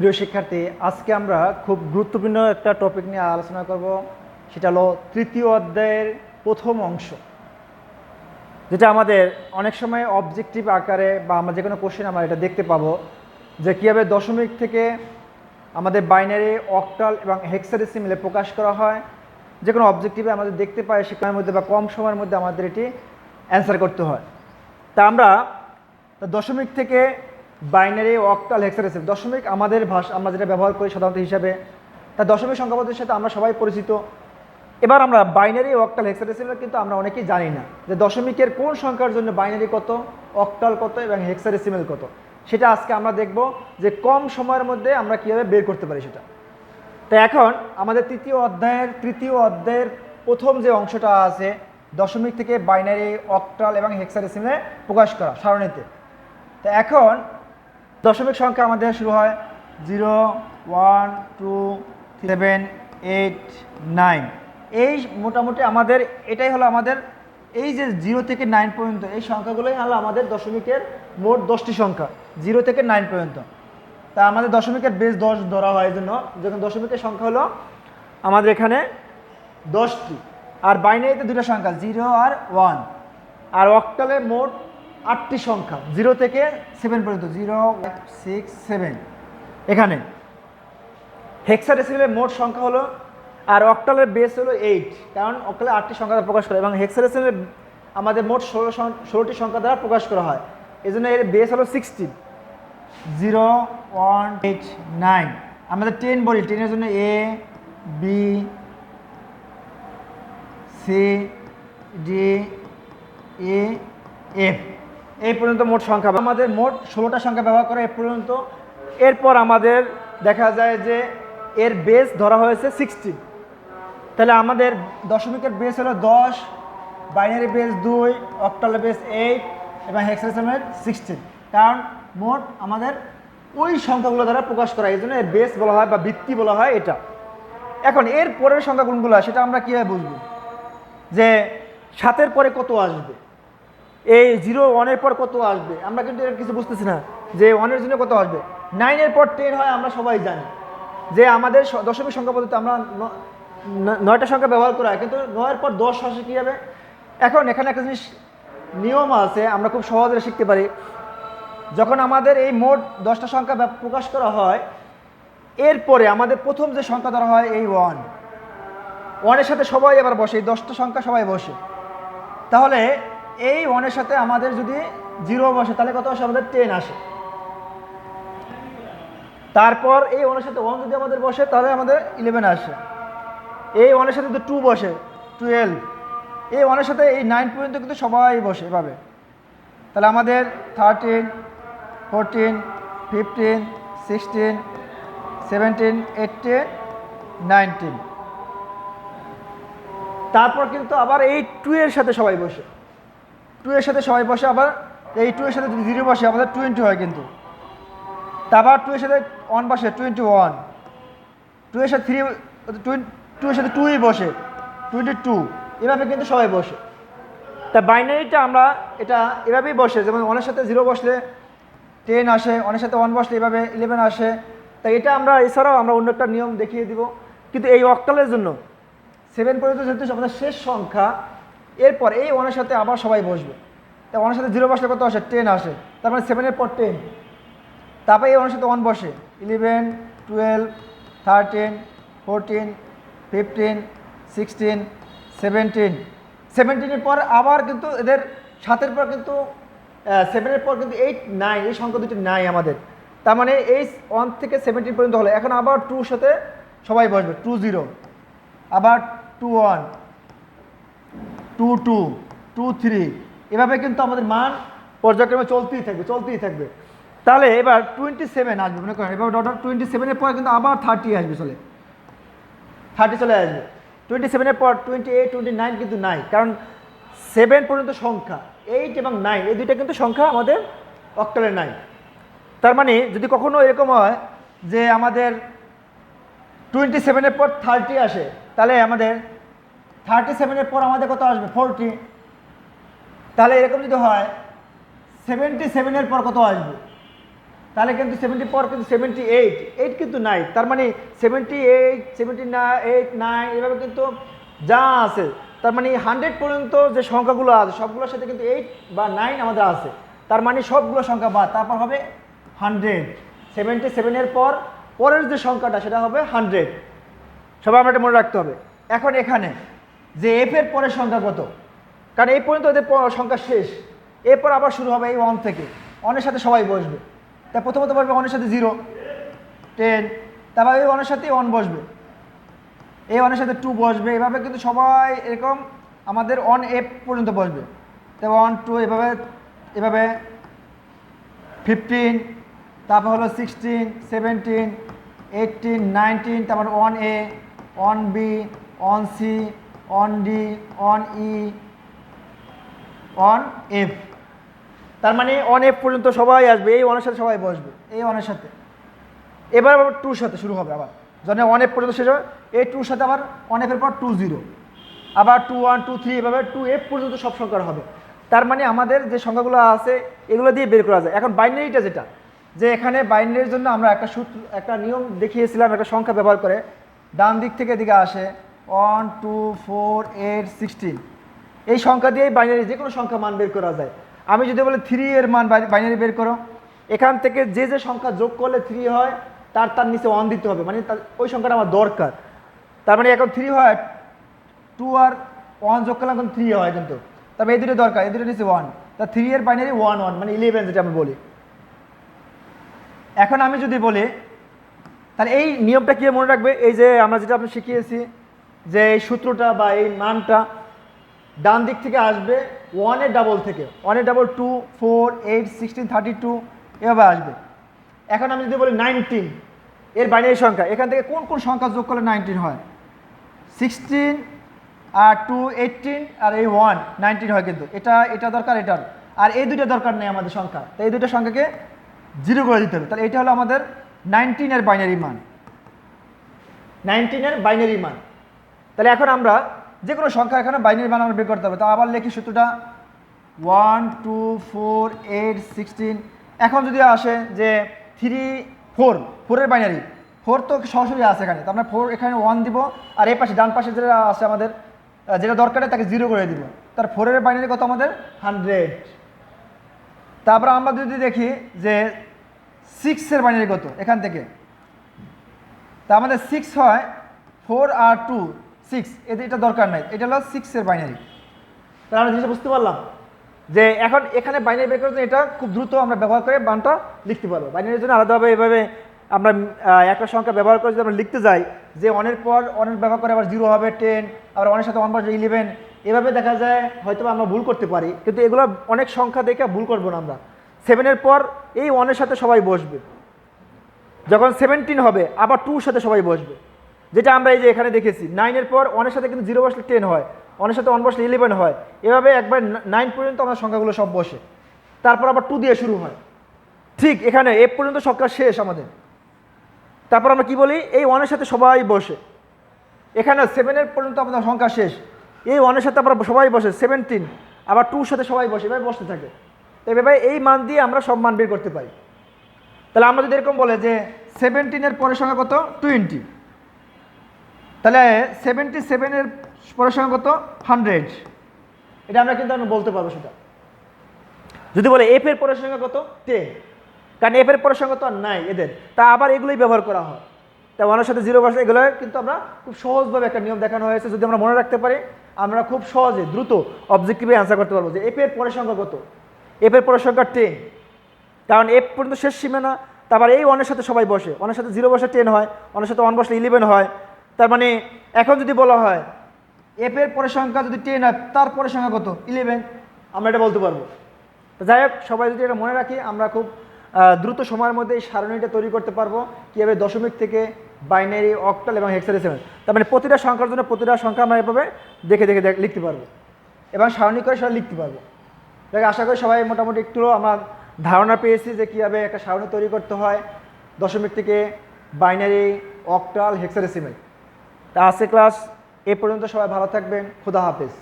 প্রিয় শিক্ষার্থী, আজকে আমরা খুব গুরুত্বপূর্ণ একটা টপিক নিয়ে আলোচনা করব। সেটা হলো তৃতীয় অধ্যায়ের প্রথম অংশ, যেটা আমাদের অনেক সময় অবজেক্টিভ আকারে বা আমরা যে কোনো কোশ্চেন আমরা এটা দেখতে পাবো যে কীভাবে দশমিক থেকে আমাদের বাইনারি অক্টাল এবং হেক্সাডেসিমিলে প্রকাশ করা হয়। যে কোনো অবজেক্টিভে আমাদের দেখতে পাই সেখানের মধ্যে বা কম সময়ের মধ্যে আমাদের এটি অ্যান্সার করতে হয়। তা আমরা দশমিক থেকে বাইনারি অক্টাল হেক্সাডেসিম দশমিক আমাদের ভাষা, আমরা যেটা ব্যবহার করি সাধারণত হিসাবে, তা দশমিক সংখ্যাপদের সাথে আমরা সবাই পরিচিত। এবার আমরা বাইনারি অক্টাল হেক্সাডেসিমাল কিন্তু আমরা অনেকেই জানি না, যে দশমিকের কোন সংখ্যার জন্য বাইনারি কত, অক্টাল কত এবং হেক্সাডেসিমাল কত। সেটা আজকে আমরা দেখব যে কম সময়ের মধ্যে আমরা কীভাবে বের করতে পারি সেটা। তো এখন আমাদের তৃতীয় অধ্যায়ের তৃতীয় অধ্যায়ের প্রথম যে অংশটা আছে, দশমিক থেকে বাইনারি অক্টাল এবং হেক্সাডেসিমে প্রকাশ করা, সারণীতে। তো এখন দশমিক সংখ্যা আমাদের শুরু হয় zero, one, two, seven, eight, nine. এই মোটামুটি আমাদের, এটাই হলো আমাদের, এই যে জিরো থেকে নাইন পর্যন্ত, এই সংখ্যাগুলোই হলো আমাদের দশমিকের মোট দশটি সংখ্যা, জিরো থেকে নাইন পর্যন্ত। তা আমাদের দশমিকের বেশ দশ ধরা হয় জন্য, যখন দশমিকের সংখ্যা হলো আমাদের এখানে দশটি, আর বাইনারিতে দুটো সংখ্যা, জিরো আর ওয়ান। আর অক্টালে মোট আটটি সংখ্যা জিরো থেকে সেভেন পর্যন্ত জিরো সিক্স সেভেন এখানে হেক্সাডেসিমেলের মোট সংখ্যা হলো, আর অক্টালের বেস হলো এইট কারণ অক্টালে আটটি সংখ্যা দ্বারা প্রকাশ করে, এবং হেক্সাডেসিমের আমাদের মোট ষোলো ষোলোটি সংখ্যা দ্বারা প্রকাশ করা হয়। এই জন্য এর বেস হলো sixteen zero one eight nine আমাদের টেন বলি টেনের জন্য A B C D A F এই পর্যন্ত মোট সংখ্যা আমাদের মোট ষোলোটা সংখ্যা ব্যবহার করে এ পর্যন্ত। এরপর আমাদের দেখা যায় যে এর বেস ধরা হয়েছে সিক্সটি তাহলে আমাদের দশমিকের বেস হলো দশ বাইনারি বেস দুই অক্টালের বেস এইট এবং হেক্সাডেসিমের সিক্সটিন কারণ মোট আমাদের ওই সংখ্যাগুলো দ্বারা প্রকাশ করা এই জন্য এর বেস বলা হয় বা ভিত্তি বলা হয় এটা। এখন এর পরের সংখ্যা সেটা আমরা কীভাবে বুঝব? যে সাতের পরে কত আসবে? এই জিরো ওয়ানের পর কত আসবে? আমরা কিন্তু এর কিছু বুঝতেছি না যে ওয়ানের জন্য কত আসবে? নাইনের পর টেন হয় আমরা সবাই জানি যে আমাদের দশমিক সংখ্যা পদ্ধতি আমরা নয়টা সংখ্যা ব্যবহার করা হয়, কিন্তু নয়ের পর দশ আসে কী হবে এখন এখানে একটা জিনিস নিয়ম আছে, আমরা খুব সহজে শিখতে পারি। যখন আমাদের এই মোট দশটা সংখ্যা প্রকাশ করা হয়, এরপরে আমাদের প্রথম যে সংখ্যা ধরা হয় এই ওয়ান ওয়ানের সাথে সবাই এবার বসে, এই দশটা সংখ্যা সবাই বসে। তাহলে এই ওয়ানের সাথে আমাদের যদি জিরো বসে, তাহলে কত আসে? আমাদের টেন আসে। তারপর এই ওয়ানের সাথে ওয়ান যদি আমাদের বসে, তাহলে আমাদের ইলেভেন আসে। এই ওয়ানের সাথে যদি টু বসে টুয়েলভ এই ওয়ানের সাথে এই নাইন পর্যন্ত কিন্তু সবাই বসে, এভাবে। তাহলে আমাদের thirteen fourteen fifteen sixteen seventeen eighteen nineteen তারপর কিন্তু আবার এই টু এর সাথে সবাই বসে। টু এর সাথে সবাই বসে, আবার এই টু এর সাথে যদি জিরো বসে, আমাদের টোয়েন্টি হয় কিন্তু। তারপর টু এর সাথে ওয়ান বসে টোয়েন্টি ওয়ান টু এর সাথে থ্রি টু এর সাথে টুই বসে টোয়েন্টি টু এভাবে কিন্তু সবাই বসে। তা বাইনারিটা আমরা এটা এভাবেই বসে, যেমন ওয়ানের সাথে জিরো বসলে টেন আসে ওয়ানের সাথে ওয়ান বসলে এভাবে ইলেভেন আসে। তা এটা আমরা, এছাড়াও আমরা অন্য একটা নিয়ম দেখিয়ে দিব। কিন্তু এই অক্টালের জন্য সেভেন পর্যন্ত যেহেতু আমাদের শেষ সংখ্যা এরপর এই ওয়ানের সাথে আবার সবাই বসবে। তা ওয়ানের সাথে জিরো বসলে কত আসে? টেন আসে। তার মানে সেভেনের পর টেন তারপরে এই ওয়ানের সাথে ওয়ান বসে। Eleven twelve thirteen fourteen fifteen sixteen seventeen সেভেন্টিনের পর আবার কিন্তু এদের সাতের পর কিন্তু সেভেনের পর কিন্তু এইট নাইন এই সংখ্যা দুটি নাই আমাদের। তার মানে এই ওয়ান থেকে সেভেন্টিন পর্যন্ত হলো। এখন আবার টুর সাথে সবাই বসবে। টু জিরো আবার two one two two two three, এভাবে কিন্তু আমাদের মান পর্যায়ক্রমে চলতেই থাকবে চলতেই থাকবে। তাহলে এবার টোয়েন্টি সেভেন আসবে, মনে করেন, এবার ডটার টোয়েন্টি সেভেনের পর কিন্তু আবার থার্টি আসবে, চলে। থার্টি চলে আসবে। টোয়েন্টি সেভেনের পর টোয়েন্টি এইট টোয়েন্টি নাইন কিন্তু নাই, কারণ সেভেন পর্যন্ত সংখ্যা এইট এবং নাইন এই দুইটা কিন্তু সংখ্যা আমাদের অক্টালের নাই। তার মানে যদি কখনো এরকম হয় যে আমাদের টোয়েন্টি সেভেনের পর থার্টি আসে, তাহলে আমাদের থার্টি সেভেনের পর আমাদের কত আসবে? ফোরটি তাহলে এরকম যদি হয় সেভেন্টি সেভেনের পর কত আসবে? তাহলে কিন্তু সেভেন্টি পর কিন্তু সেভেন্টি এইট এইট কিন্তু নাই। তার মানে seventy eight seventy eight nine এভাবে কিন্তু যা আছে, তার মানে হান্ড্রেড পর্যন্ত যে সংখ্যাগুলো আছে, সবগুলোর সাথে কিন্তু এইট বা নাইন আমাদের আছে। তার মানে সবগুলো সংখ্যা বাদ। তারপর হবে হান্ড্রেড সেভেন্টি সেভেনের পর পরের যে সংখ্যাটা, সেটা হবে হান্ড্রেড সবাই আমরা এটা মনে রাখতে হবে। এখন এখানে যে এফ এর পরের সংখ্যা কত? কারণ এই পর্যন্ত ওদের সংখ্যা শেষ। এরপর আবার শুরু হবে এই ওয়ান থেকে। অনের সাথে সবাই বসবে। তা প্রথমত বসবে অনের সাথে জিরো টেন তারপর এই ওয়ানের সাথে ওয়ান বসবে। এই ওয়ানের সাথে টু বসবে। এভাবে কিন্তু সবাই এরকম আমাদের অন এফ পর্যন্ত বসবে। তো ওয়ান টু এভাবে এভাবে ফিফটিন তারপর হলো সিক্সটিন সেভেন্টিন এইটিন নাইনটিন তারপর one A one B one C one D one E one F তার মানে ওয়ান এফ পর্যন্ত সবাই আসবে, এই ওয়ানের সাথে সবাই বসবে, এই ওয়ানের সাথে। এবার আবার টুর সাথে শুরু হবে আবার। যখন ওয়ান এফ পর্যন্ত শেষ হবে, এই টুর সাথে আবার ওয়ান এফের পর টু জিরো আবার টু ওয়ান টু থ্রি এভাবে টু এফ পর্যন্ত সব সংখ্যার হবে। তার মানে আমাদের যে সংখ্যাগুলো আছে, এগুলো দিয়ে বের করা যায়। এখন বাইনারিটা যেটা, যে এখানে বাইনারির জন্য আমরা একটা সূত্র, একটা নিয়ম দেখিয়েছিলাম, একটা সংখ্যা ব্যবহার করে, ডান দিক থেকে এদিকে আসে one, two, four, eight, sixteen. এই সংখ্যা দিয়েই বাইনারি যে কোনো সংখ্যা মান বের করা যায়। আমি যদি বলি থ্রি এর মান বাইনারি বের করো, এখান থেকে যে যে সংখ্যা যোগ করলে থ্রি হয়, তার তার নিচে ওয়ান দিতে হবে। মানে তার- ওই সংখ্যাটা আমার দরকার। তার মানে এখন থ্রি হয় টু আর ওয়ান যোগ করলে এখন থ্রি হয় কিন্তু। তবে এই দুটো দরকার, এই দুটো নিচে ওয়ান তা থ্রি এর বাইনারি ওয়ান ওয়ান মানে ইলেভেন যেটা আমি বলি। এখন আমি যদি বলি, তাহলে এই নিয়মটা কি মনে রাখবে? এই যে আমরা যেটা আপনি শিখিয়েছি যে এই সূত্রটা বা এই মানটা ডান দিক থেকে আসবে ওয়ানের ডাবল থেকে। ওয়ানের double two four eight sixteen thirty two এভাবে আসবে। এখন আমি যদি বলি নাইনটিন এর বাইনারি সংখ্যা, এখান থেকে কোন কোন সংখ্যা যোগ করলে নাইনটিন হয়? সিক্সটিন আর টু এইটিন আর এই ওয়ান নাইনটিন হয় কিন্তু। এটা এটা দরকার এটার আর। এই দুইটা দরকার নেই আমাদের সংখ্যা। তো এই দুইটা সংখ্যাকে জিরো করে দিতে হবে। তাহলে এটা হলো আমাদের নাইনটিনের বাইনারি মান। নাইনটিনের বাইনারি মান। তাহলে এখন আমরা যে কোনো সংখ্যা এখানে বাইনারি আমরা বের করতে হবে। তো আবার লেখি সূত্রটা one two four eight sixteen এখন যদি আসে যে থ্রি ফোর ফোরের বাইনারি ফোর তো সরাসরি আছে এখানে। তো আমরা ফোর এখানে ওয়ান দিব, আর এই পাশে, ডান পাশে যেটা আছে আমাদের যেটা দরকার তাকে জিরো করে দিব। তার ফোরের বাইনারি কত আমাদের? হান্ড্রেড তারপর আমরা যদি দেখি যে সিক্সের বাইনারি কত এখান থেকে। তা আমাদের সিক্স হয় ফোর আর টু সিক্স এতে এটা দরকার নাই, এটা হলো সিক্সের বাইনারি তাহলে আমরা জিনিসটা বুঝতে পারলাম যে এখন এখানে বাইনারি বের করতে এটা খুব দ্রুত আমরা ব্যবহার করে বানটা লিখতে পারব। বাইনারির জন্য আলাদাভাবে এভাবে আমরা একটা সংখ্যা ব্যবহার করে যদি আমরা লিখতে যাই, যে অনের পর অনের ব্যবহার করে আবার জিরো হবে টেন আবার অনের সাথে ওয়ান বসবে ইলেভেন এভাবে দেখা যায় হয়তো আমরা ভুল করতে পারি, কিন্তু এগুলো অনেক সংখ্যা দেখে ভুল করব না আমরা। সেভেনের পর এই ওয়ানের সাথে সবাই বসবে। যখন সেভেন্টিন হবে, আবার টুর সাথে সবাই বসবে। যেটা আমরা এই যে এখানে দেখেছি নাইনের পর ওয়ানের সাথে কিন্তু জিরো বসলে টেন হয় ওয়ানের সাথে ওয়ান বসলে ইলেভেন হয়। এভাবে একবার নাইন পর্যন্ত আমার সংখ্যাগুলো সব বসে। তারপর আবার টু দিয়ে শুরু হয়। ঠিক এখানে এ পর্যন্ত সংখ্যা শেষ আমাদের। তারপর আমরা কি বলি? এই ওয়ানের সাথে সবাই বসে। এখানে সেভেনের পর্যন্ত আমাদের সংখ্যা শেষ। এই ওয়ানের সাথে আমরা সবাই বসে সেভেন্টিন আবার টুর সাথে সবাই বসে, এভাবে বসতে থাকে। তো এভাবে এই মান দিয়ে আমরা সব মান বের করতে পারি। তাহলে আমরা যদি এরকম বলে যে সেভেন্টিনের পরের সংখ্যা কত? টোয়েন্টি তাহলে সেভেন্টি সেভেনের সংখ্যা কত? হান্ড্রেড এটা আমরা কিন্তু বলতে পারব সেটা। যদি বলে এফ এর পরের সংখ্যা কত? টেন কারণ এফ এর পরের তো আর নাই এদের। তা আবার এগুলোই ব্যবহার করা হয়। তা ওয়ানের সাথে জিরো বসে, এগুলো কিন্তু আমরা খুব সহজভাবে একটা নিয়ম দেখানো হয়েছে। যদি আমরা মনে রাখতে পারি, আমরা খুব সহজে, দ্রুত অবজেক্টিভে অ্যান্সার করতে পারব যে এফ এর পরের সংখ্যা কত? এফ এর পরের সংখ্যা টেন কারণ এফ পর্যন্ত শেষ সীমানা, তারপর এই ওয়ানের সাথে সবাই বসে। ওয়ানের সাথে জিরো বসে টেন হয় ওয়ানের সাথে ওয়ান বসলে ইলেভেন হয়। তার মানে এখন যদি বলা হয় এফ এর পরের সংখ্যা যদি টেন হয়, তার পরের সংখ্যা কত? ইলেভেন আমরা এটা বলতে পারব। যাই হোক, সবাই যদি এটা মনে রাখি, আমরা খুব দ্রুত সময়ের মধ্যে এই সারণীটা তৈরি করতে পারব, কীভাবে দশমিক থেকে বাইনারি অক্টাল এবং হেক্সাডেসিমাল তার মানে প্রতিটা সংখ্যার জন্য প্রতিটা সংখ্যা আমরা এভাবে দেখে দেখে লিখতে পারব। এবং সারণী করে সেটা লিখতে পারব। দেখ, আশা করি সবাই মোটামুটি একটু আমরা ধারণা পেয়েছি যে কীভাবে একটা সারণী তৈরি করতে হয়, দশমিক থেকে বাইনারি অক্টাল হেক্সাডেসিমাল আজকে ক্লাস এ পর্যন্ত সবাই ভালো থাকবেন খুদা হাফেজ।